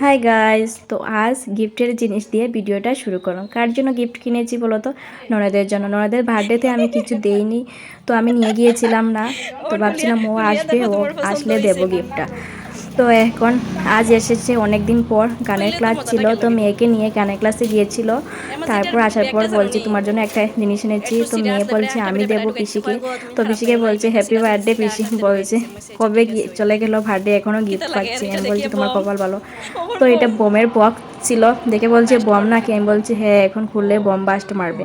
Hi guys তো আজ গিফটের জিনিস দিয়ে ভিডিওটা শুরু করো কার জন্য গিফট কিনেছি বলো তো ননদের জন্য। ননদের বার্থডেতে আমি কিছু দেইনি, তো আমি নিয়ে গিয়েছিলাম না, তো ভাবছিলাম ও আসবে, ও আসলে দেবো গিফটটা। তো এখন আজ এসেছে অনেক দিন পর গানের ক্লাস ছিল তো মেয়েকে নিয়ে গানের ক্লাসে গিয়েছিল। তারপর আসার পর বলছি তোমার জন্য একটা জিনিস এনেছি। তো মেয়ে বলছে আমি দেবো পিসিকে। তো পিসিকে বলছে হ্যাপি বার্থডে পিসি। বলছে কবে গিয়ে চলে গেল? বার্থডে এখনও গিফট পাচ্ছি। আমি বলছি তোমার কপাল ভালো। তো এটা বোমের বক্স ছিল দেখে বলছে বম নাকি? আমি বলছি হ্যাঁ এখন খুললে বম বাস্ট মারবে।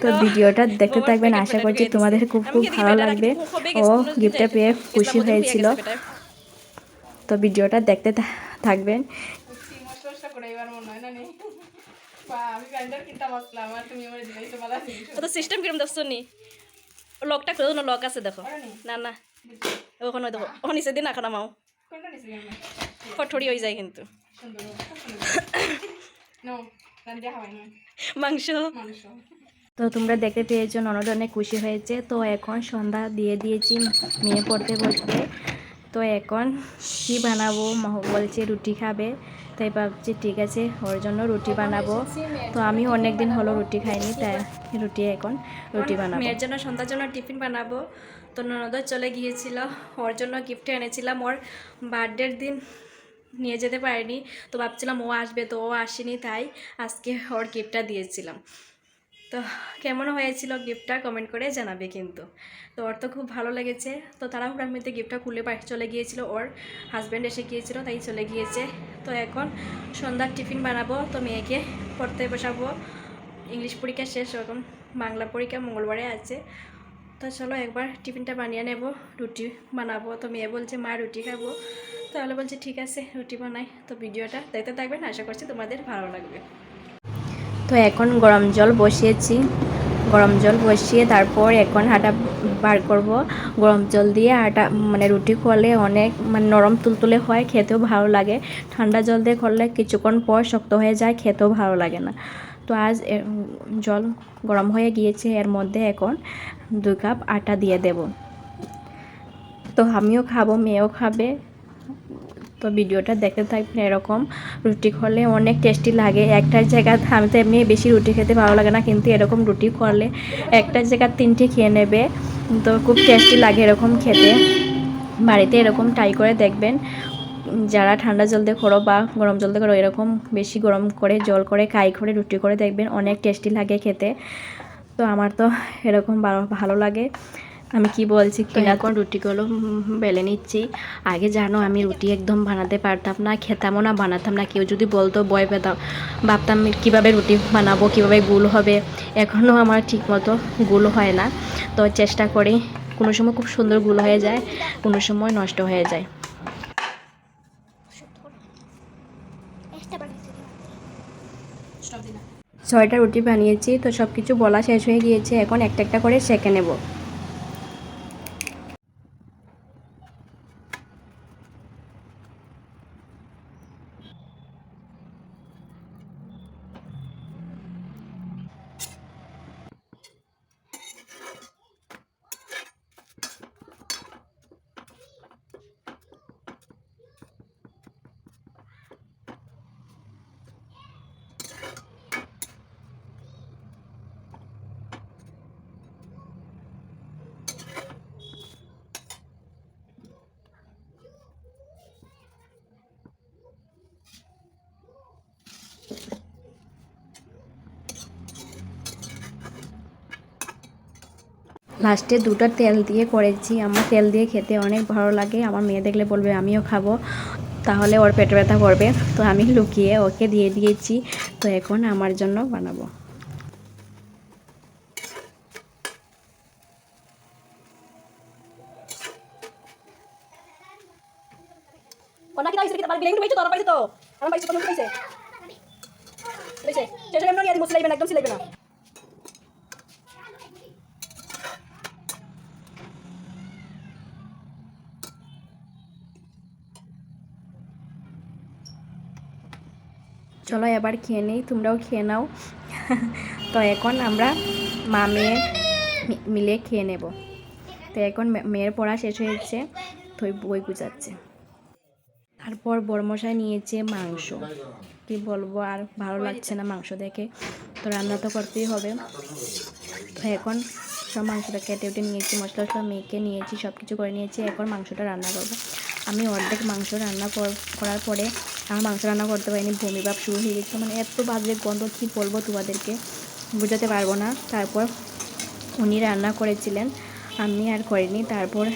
তো ভিডিওটা দেখতে থাকবেন আশা করছি তোমাদের খুব খুব ভালো লাগবে। ও গিফটটা পেয়ে খুশি হয়েছিল। তো ভিডিওটা দেখতে থাকবেন। তো সিস্টেম কিরম দেখছ নি? লকটা করে না লক আছে দেখো। না? না ওখানে দেখো ও নিচে দিন আখানা মাও। ফটফড়ি হয়ে যায় কিন্তু। মাংস। তো তোমরা দেখতে পেয়েছ ননদ অনেক খুশি হয়েছে। তো এখন সন্ধ্যা দিয়ে দিয়েছি মেয়ে পড়তে বসতে তো এখন কি বানাবো? বলছে রুটি খাবে। তাই ভাবছি ঠিক আছে, ওর জন্য রুটি বানাবো। তো আমি অনেক দিন হলো রুটি খাইনি, তাই রুটি এখন রুটি বানাবো। মেয়ের জন্য সন্ধ্যার জন্য টিফিন বানাবো। তো ননদ চলে গিয়েছিল, ওর জন্য গিফট এনেছিলাম। ওর বার্থডের দিন নিয়ে যেতে পারিনি। তো ভাবছিলাম ও আসবে, তো ও আসেনি, তাই আজকে ওর গিফটটা দিয়েছিলাম। তো কেমন হয়েছিল গিফটটা কমেন্ট করে জানাবে কিন্তু। তো ওর তো খুব ভালো লেগেছে। তো তাড়াহুড়ার মধ্যে গিফটটা খুলে বাড়ি চলে গিয়েছিল। ওর হাজব্যান্ড এসে গিয়েছিল, তাই চলে গিয়েছে। তো এখন সন্ধ্যার টিফিন বানাবো, তো মেয়েকে পড়তে বসাবো। ইংলিশ পরীক্ষা শেষ এখন বাংলা পরীক্ষা মঙ্গলবারে আছে। তো চলো একবার টিফিনটা বানিয়ে নেব, রুটি বানাবো। তো মেয়ে বলছে, মা, রুটি খাব। তাহলে বলছে, ঠিক আছে, রুটি বানাই। তো ভিডিওটা দেখতে থাকবেন, আশা করছি তোমাদের ভালো লাগবে। তো এখন গরম জল বসিয়েছি। গরম জল বসিয়ে তারপর এখন আটা বার করব। গরম জল দিয়ে আটা মানে রুটি করলে অনেক মানে নরম তুলতুলে হয়, খেতেও ভালো লাগে। ঠান্ডা জল দিয়ে করলে কিছুক্ষণ পর শক্ত হয়ে যায়, খেতেও ভালো লাগে না। তো আজ জল গরম হয়ে গিয়েছে, এর মধ্যে এখন দু কাপ আটা দিয়ে দেব। তো আমিও খাব, মেয়েও খাবে। তো ভিডিওটা দেখতে থাকবেন এরকম। রুটি করলে অনেক টেস্টি লাগে। একটা জায়গা আমি তো এমনি বেশি রুটি খেতে ভালো লাগে না, কিন্তু এরকম রুটি করলে একটা জায়গা তিনটে খেয়ে নেবে। তো খুব টেস্টি লাগে এরকম খেতে। বাড়িতে এরকম ট্রাই করে দেখবেন। যারা ঠান্ডা জল দিয়ে করো বা গরম জল দিয়ে করো, এরকম বেশি গরম করে জল করে কাই করে রুটি করে দেখবেন, অনেক টেস্টি লাগে খেতে। তো আমার তো এরকম ভালো লাগে। আমি কি বলছি কি এখন রুটিগুলো উম, বেলে নিচ্ছি। আগে জানো আমি রুটি একদম বানাতে পারতাম না খেতামও না বানাতাম না। কেউ যদি বলতো ভয় পেতাম। ভাবতাম কীভাবে রুটি বানাবো কীভাবে গুল হবে? এখনও আমার ঠিক মতো গুল হয় না। তো চেষ্টা করি কোনো সময় খুব সুন্দর গুল হয়ে যায় কোনো সময় নষ্ট হয়ে যায়। ছয়টা রুটি বানিয়েছি তো সব কিছু বলা শেষ হয়ে গিয়েছে। এখন একটা একটা করে সেঁকে নেব। লাস্টে দুটো তেল দিয়ে করেছি। আমার তেল দিয়ে খেতে অনেক ভালো লাগে। আমার মেয়ে দেখলে বলবে, আমিও খাব। তাহলে ওর পেটে ব্যথা করবে। তো আমি লুকিয়ে ওকে দিয়ে দিয়েছি। তো এখন আমার জন্য বানাবো। ওনা কি তাইছে কি তার বিলিং পাইছো তো পাইছো তো, আমার একদম চলো এবার খেয়ে নিই, তোমরাও খেয়ে নাও। তো এখন আমরা মা মেয়ে মিলে খেয়ে নেব। তো এখন মেয়ের পড়া শেষ হয়েছে তো বই গুজাচ্ছে তারপর বড়মশাই নিয়েছে মাংস। কি বলব, আর ভালো লাগছে না মাংস দেখে। তো রান্না তো করতেই হবে। তো এখন সব মাংসটা কেটে উঠে নিয়েছি মশলা টশলা মেখে নিয়েছি সব কিছু করে নিয়েছি, এখন মাংসটা রান্না করব। আমি অর্ধেক মাংস রান্না কর- করার পরে আমার মাংস রান্না করতে পারিনি বমি ভাব শুরু হয়ে গেছে। মানে এত বাজে গন্ধ, কী বলব তোমাদেরকে? বোঝাতে পারব না। তারপর উনি রান্না করেছিলেন, আমি আর করিনি। তারপর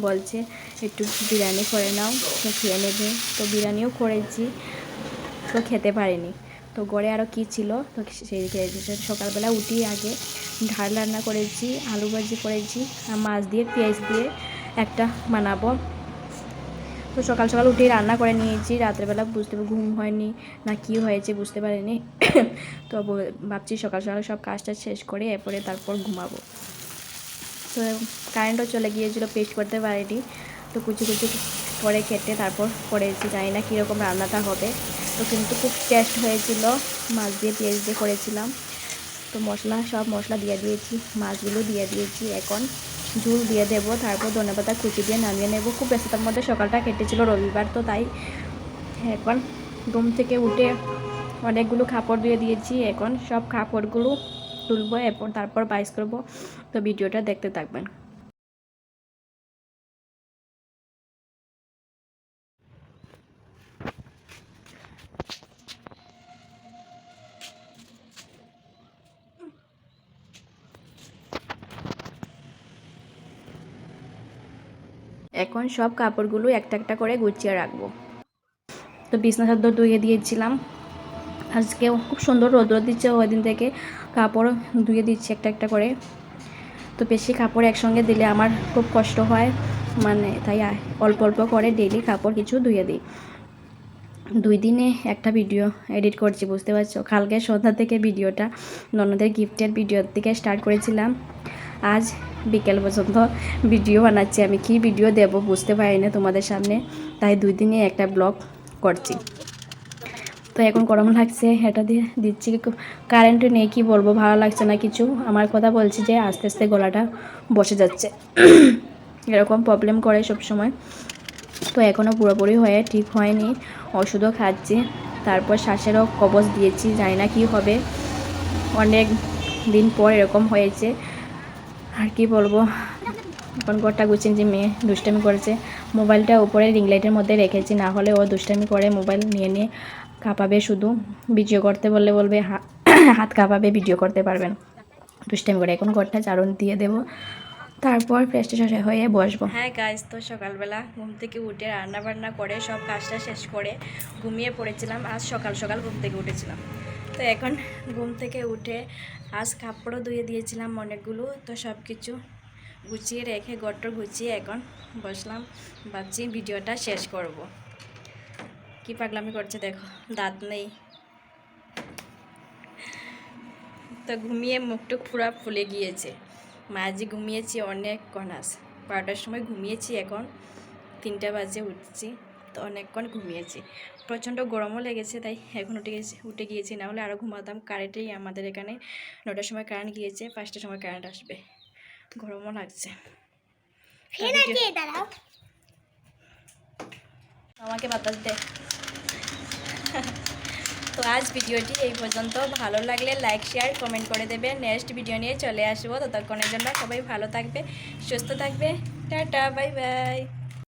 বলছে, একটু বিরিয়ানি করে নাও, তো খেয়ে নেবে। তো বিরিয়ানিও করেছি, তো খেতে পারিনি। তো গড়ে আরও কী ছিল? তো সেই খেয়েছি সকালবেলা উঠি আগে ঢাল রান্না করেছি, আলু ভাজি করেছি, আর মাছ দিয়ে পেঁয়াজ দিয়ে একটা বানাবো। তো সকাল সকাল উঠেই রান্না করে নিয়েছি। রাত্রেবেলা বুঝতে ঘুম হয়নি, না কি হয়েছে বুঝতে পারিনি। তো ভাবছি সকাল সকাল সব কাজটা শেষ করে এরপরে তারপর ঘুমাবো। তো কারেন্টও চলে গিয়েছিল পেস্ট করতে পারিনি। তো কুচি কুচি করে কেটে তারপর করেছি জানি না কীরকম রান্নাটা হবে। তো কিন্তু খুব টেস্ট হয়েছিল, মাছ দিয়ে পেঁয়াজ দিয়ে করেছিলাম। তো মশলা, সব মশলা দিয়ে দিয়েছি, মাছগুলো দিয়ে দিয়েছি এখন। ঝুল দিয়ে দেবো, তারপর ধনেপাতা কুচি দিয়ে নামিয়ে নেব। খুব ব্যস্ততার মধ্যে সকালটা কেটেছিল রবিবার, তো তাই এখন ঘুম থেকে উঠে অনেকগুলো কাপড় দিয়ে দিয়েছি। এখন সব কাপড়গুলো তুলবো, এরপর তারপর বাইস করব। তো ভিডিওটা দেখতে থাকবেন। এখন সব কাপড়গুলো একটা একটা করে গুছিয়ে রাখব। তো বিছনা চাদর ধুয়ে দিয়েছিলাম। আজকে খুব সুন্দর রোদ্র দিচ্ছে ওই দিন থেকে। কাপড় ধুয়ে দিচ্ছে একটা একটা করে। তো বেশি কাপড় একসঙ্গে দিলে আমার খুব কষ্ট হয়। মানে তাই অল্প অল্প করে ডেইলি কাপড় কিছু ধুয়ে দিই। দুই দিনে একটা ভিডিও এডিট করছি, বুঝতে পারছ? কালকে সন্ধ্যা থেকে ভিডিওটা ননদের গিফটের ভিডিও থেকে স্টার্ট করেছিলাম। আজ বিকেল পর্যন্ত ভিডিও বানাচ্ছি। আমি কি ভিডিও দেব বুঝতে পারি না তোমাদের সামনে, তাই দুই দিনে একটা ব্লগ করছি। তো এখন গরম লাগছে, এটা দিয়ে দিচ্ছি। কারেন্ট নেই, কি বলব, ভালো লাগছে না কিছু। আমার কথা বলছি যে আস্তে আস্তে গলাটা বসে যাচ্ছে। এরকম প্রবলেম করে সব সময় তো এখনও পুরোপুরি হয়ে ঠিক হয়নি। ওষুধও খাচ্ছি। তারপর শ্বাসেরও কবচ দিয়েছি, জানি না কি হবে। অনেক দিন পর এরকম হয়েছে। আর কি বলব? এখন ঘরটা গুছিয়ে যে মেয়ে দুষ্টামি করেছে। মোবাইলটা উপরে রিং লাইটের মধ্যে রেখেছি, না হলে ও দুষ্টামি করে মোবাইল নিয়ে নিয়ে কাঁপাবে শুধু। ভিডিও করতে বললে বলবে হাত কাঁপাবে ভিডিও করতে পারবেন দুষ্টামি করে এখন ঘরটা চারণ দিয়ে দেবো। তারপর ফ্রেশ হয়ে বসবো। হ্যাঁ গাইজ তো সকালবেলা ঘুম থেকে উঠে রান্না বান্না করে সব কাজটা শেষ করে ঘুমিয়ে পড়েছিলাম। আজ সকাল সকাল ঘুম থেকে উঠেছিলাম। তো এখন ঘুম থেকে উঠে আজ কাপড়ও ধুয়ে দিয়েছিলাম অনেকগুলো, তো সব কিছু গুছিয়ে রেখে গট্টর গুছিয়ে এখন বসলাম। ভাবছি ভিডিওটা শেষ করব। কি পাগলামি করছে দেখো, দাঁত নেই। তো ঘুমিয়ে মুখটুক পুরো ফুলে গিয়েছে। মাঝে ঘুমিয়েছি অনেক কনাস বারোটার সময় ঘুমিয়েছি এখন। তিনটা বাজে উঠছি। তো অনেকক্ষণ ঘুমিয়েছি। প্রচণ্ড গরমও লেগেছে তাই এখন উঠে গেছি উঠে গিয়েছি না হলে আরও ঘুমাতাম। কারেন্টেই আমাদের এখানে নটার সময় কারেন্ট গিয়েছে পাঁচটার সময় কারেন্ট আসবে। গরমও লাগছে। আমাকে বাতাস দে। তো আজ ভিডিওটি এই পর্যন্ত। ভালো লাগলে লাইক শেয়ার কমেন্ট করে দেবে। নেক্সট ভিডিও নিয়ে চলে আসব। ততক্ষণের জন্য সবাই ভালো থাকবে সুস্থ থাকবে। Tata bye bye